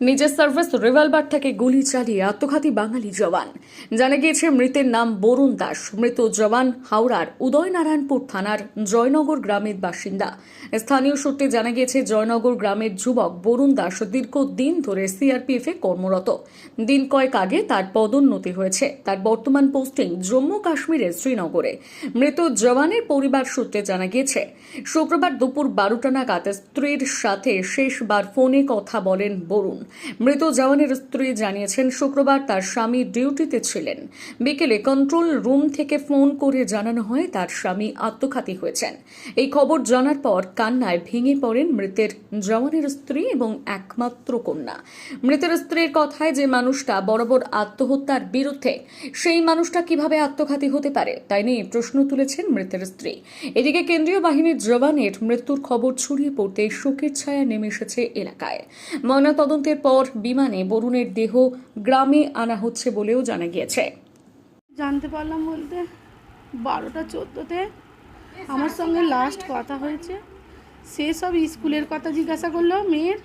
নিজের service revolver থেকে গুলি চালিয়ে আত্মঘাতী বাঙালি জওয়ান। জানা গিয়েছে, মৃতের নাম বরুণ দাস। মৃত জওয়ান হাওড়ার উদয়নারায়ণপুর থানার জয়নগর গ্রামের বাসিন্দা। স্থানীয় সূত্রে জানা গিয়েছে, জয়নগর গ্রামের যুবক বরুণ দাস দীর্ঘদিন ধরে সিআরপিএফ কর্মরত। দিন কয়েক আগে তার পদোন্নতি হয়েছে। তার বর্তমান পোস্টিং জম্মু কাশ্মীরের শ্রীনগরে। মৃত জওয়ানের পরিবার সূত্রে জানা গিয়েছে, শুক্রবার দুপুর বারোটা নাগাদ স্ত্রীর সাথে শেষবার ফোনে কথা বলেন বরুণ। মৃত জওয়ানের স্ত্রী জানিয়েছেন শুক্রবার তার স্বামী ডিউটিতে ছিলেন। বিকেলে কন্ট্রোল রুম থেকে ফোন করে জানানো হয় তার স্বামী আত্মঘাতী হয়েছেন। এই খবর জানার পর কান্নায় ভেঙে পড়েন মৃতের জওয়ানের স্ত্রী এবং একমাত্র কন্যা। মৃতের স্ত্রীর কথায় যে মানুষটা বরাবর আত্মহত্যার বিরুদ্ধে, সেই মানুষটা কীভাবে আত্মঘাতী হতে পারে, তাই নিয়ে প্রশ্ন তুলেছেন মৃতের স্ত্রী। এদিকে কেন্দ্রীয় বাহিনীর জওয়ানের মৃত্যুর খবর ছড়িয়ে পড়তে শোকের ছায়া নেমে এসেছে এলাকায়। ময়নাতদন্তের পর বিমানে বরুণের দেহ গ্রামে আনা হচ্ছে বলেও জানা গিয়েছে। জানতে পারলাম বলতে বারোটা চোদ্দোতে আমার সঙ্গে লাস্ট কথা হয়েছে। সে সব স্কুলের কথা জিজ্ঞাসা করল মেয়ের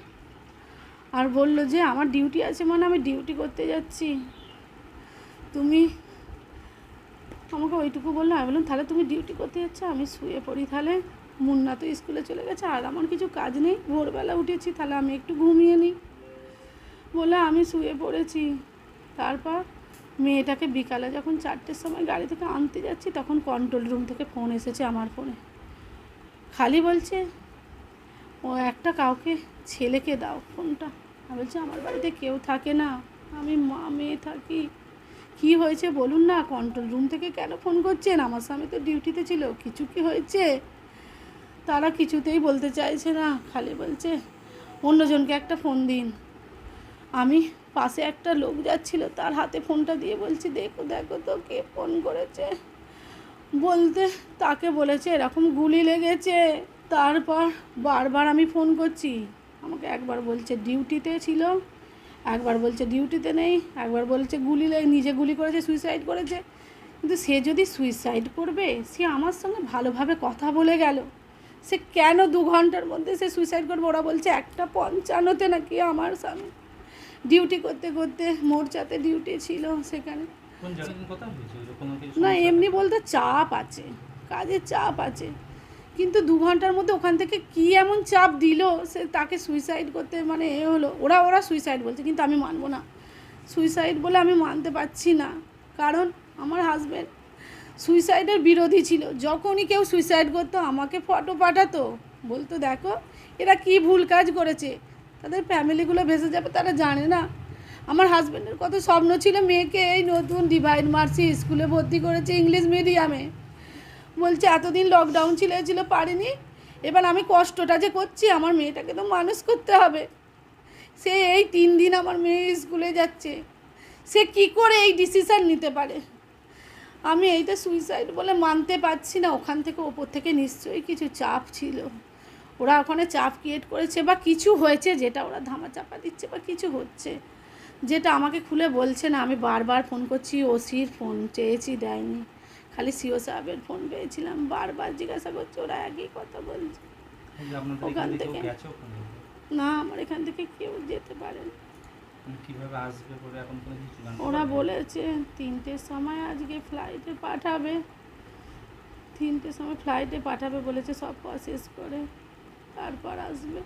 আর বলল যে আমার ডিউটি আছে মানে আমি ডিউটি করতে যাচ্ছি। তুমি আমাকে ওইটুকু বলল, আমি বললাম, তাহলে তুমি ডিউটি করতে যাচ্ছ? আমি শুয়ে পড়ি তাহলে। মুন্না তো স্কুলে চলে গেছে, আর আমার কিছু কাজ নেই। ভোরবেলা উঠেছি, তাহলে আমি একটু ঘুমিয়ে নিই। বলে আমি শুয়ে পড়েছি। তারপর মেয়েটাকে বিকালে যখন চারটের সময় গাড়ি থেকে আনতে যাচ্ছি, তখন কন্ট্রোল রুম থেকে ফোন এসেছে আমার ফোনে খালি বলছে, ও একটা কাউকে ছেলেকে দাও ফোনটা আমি বলছি, আমার বাড়িতে কেউ থাকে না। আমি মা, মেয়ে থাকি। কি হয়েছে বলুন না? কন্ট্রোল রুম থেকে কেন ফোন করছেন? আমার স্বামী তো ডিউটিতে ছিল। কিছু কি হয়েছে? তারা কিছুতেই বলতে চাইছে না। খালি বলছে, অন্যজনকে একটা ফোন দিন। আমি পাশে একটা লোক যাচ্ছিল, তার হাতে ফোনটা দিয়ে বলছি, দেখো দেখো তো কে ফোন করেছে। বলতে তাকে বলেছে, এরকম গুলি লেগেছে। তারপর বারবার আমি ফোন করছি। আমাকে একবার বলছে, ডিউটিতে ছিল। একবার বলছে, ডিউটিতে নেই। একবার বলছে, গুলি লেগে নিজে গুলি করেছে, সুইসাইড করেছে। কিন্তু সে যদি সুইসাইড করবে, সে আমার সঙ্গে ভালোভাবে কথা বলে গেল। সে কেন দু ঘণ্টার মধ্যে সে সুইসাইড করবে? ওরা বলছে, একটা পঞ্চান্নতে নাকি আমার স্বামী। ডিউটি করতে করতে মোর্চাতে ডিউটি ছিল সেখানে। না এমনি বলতে চাপ আছে কাজের চাপ আছে। কিন্তু দু ঘণ্টার মধ্যে ওখান থেকে কি এমন চাপ দিল সে তাকে সুইসাইড করতে মানে এ হলো। ওরা ওরা সুইসাইড বলছে কিন্তু আমি মানবো না। সুইসাইড বলে আমি মানতে পারছি না। কারণ আমার হাজব্যান্ড সুইসাইডের বিরোধী ছিল। যখনই কেউ সুইসাইড করতো আমাকে ফটো পাঠাতো। বলতো দেখো এরা কি ভুল কাজ করেছে? তাদের ফ্যামিলিগুলো ভেসে যাবে, তারা জানে না। আমার হাজব্যান্ডের কত স্বপ্ন ছিল মেয়েকে এই নতুন ডিভাইন মার্সি স্কুলে ভর্তি করেছে ইংলিশ মিডিয়ামে বলছে, এতদিন লকডাউন ছিল ছিল, পারিনি। এবার আমি কষ্টটা যে করছি, আমার মেয়েটাকে তো মানুষ করতে হবে। সে এই তিন দিন আমার মেয়ে স্কুলে যাচ্ছে। সে কি করে এই ডিসিশান নিতে পারে? আমি এইটা সুইসাইড বলে মানতে পারছি না। ওখান থেকে ওপর থেকে নিশ্চয়ই কিছু চাপ ছিল। ওরা ওখানে চাপ ক্রিয়েট করেছে বা কিছু হয়েছে যেটা ওরা ধামা চাপা দিচ্ছে বা কিছু হচ্ছে। যেটা আমাকে খুলে বলছে না আমি বারবার ফোন করছি ওসির ফোন চেয়েছি দেয়নি। খালি সিও সাহেবের ফোন পেয়েছিলাম বারবার জিজ্ঞাসা করছে ওরা একই কথা বলছে। ওখান থেকে। না আমার এখান থেকে কেউ যেতে পারে না মানে ওরা বলেছে তিনটের সময় আজকে ফ্লাইটে পাঠাবে। তিনটের সময় ফ্লাইটে পাঠাবে বলেছে সব প্রসেস করে। তারপর আসবে।